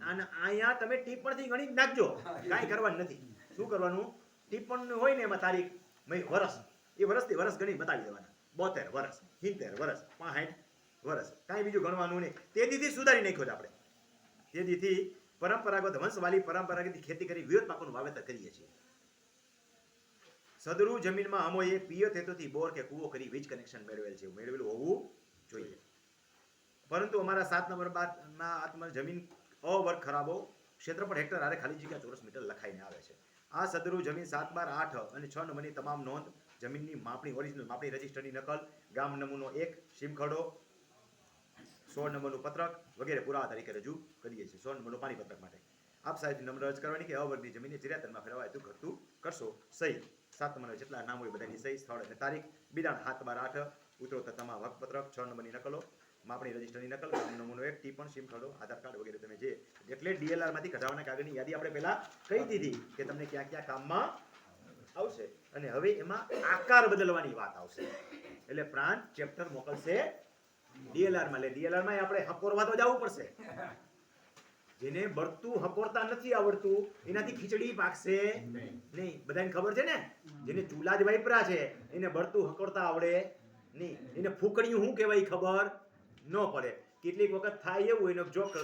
અને અહીંયા તમે ટીપણથી ગણી નાખજો. કાંઈ કરવાનું નથી. શું કરવાનું? ટીપણ હોય ને એમાં તારીખ મહિ- વરસ. એ વરસથી વરસ ગણી બતાવી દેવાના. બોતેર વરસ સિત્તેર વરસ પાસઠ વરસ. કાંઈ બીજું ગણવાનું નહીં. તે દીધી સુધારી નાખ્યો આપણે. તે દીથી પરંપરાગત વંશવાળી પરંપરાગત ખેતી કરી વિવિધ પાકોનું વાવેતર કરીએ છીએ. સદરૂ જમીનમાં અમોએ પિયત હેતુથી બોર કે કૂવો કરી વીજ કનેક્શન મેળવેલ છે. મેળવેલું હોવું જોઈએ. પરંતુ અમારા સાત નંબર બાદના આત્મ જમીન અવર્ગ ખરાબો ક્ષેત્રફળ હેક્ટર આરે ખાલી જગ્યા ચોરસ મીટર લખાઈને આવે છે. આ સદરુ જમીન સાત બાર આઠ અને છ નંબરની તમામ નોંધ જમીનની માપણી ઓરિજિનલ માપણી રજિસ્ટરની નકલ, ગામ નમૂનો એક, સીમખડો સોળ નંબરનું પત્રક વગેરે પુરાવા તરીકે રજૂ કરીએ છીએ. સોળ નંબરનું પાણી પત્રક માટે. આપ સાહેબ નંબર રજ કરવાની કે અવર્ગની જમીનને ચિરાતનમાં ફેરવાય તું કરતું કરશો સહી. સાત નંબર જેટલા નામ હોય બધાની સહી, સ્થળ અને તારીખ. બિદાણ હાથ બાર આઠ, ઉત્તરોત્તર તમામ હકપત્રક છ નંબરની નકલો માપણી રજિસ્ટરની નકલ ગામ નમૂનો એક ટી પણ સિમ ખડો આધાર કાર્ડ વગેરે તમે જે એટલે ડીએલઆરમાંથી કઢાવવાના કાગળની યાદી આપણે પહેલા કહી દીધી કે તમને ક્યાં ક્યાં કામમાં આવશે. અને હવે એમાં આકાર બદલવાની વાત આવશે. એટલે પ્રાંત ચેપ્ટર મોકલશે ડીએલઆરમાં. એટલે ડીએલઆરમાં આપણે હકોરવા તો જવું પડશે. જેને બળતું હકોરતા નથી આવડતું એનાથી ખીચડી પાકશે નહીં. બધાને ખબર છે ને? જેને ચૂલા જ વાપરા છે એને બળતું હકોરતા આવડે નહીં. એને ફૂકણીયું શું કહેવાય ખબર? ન પડે. કેટલીક વખત થાય એવું એનો જોક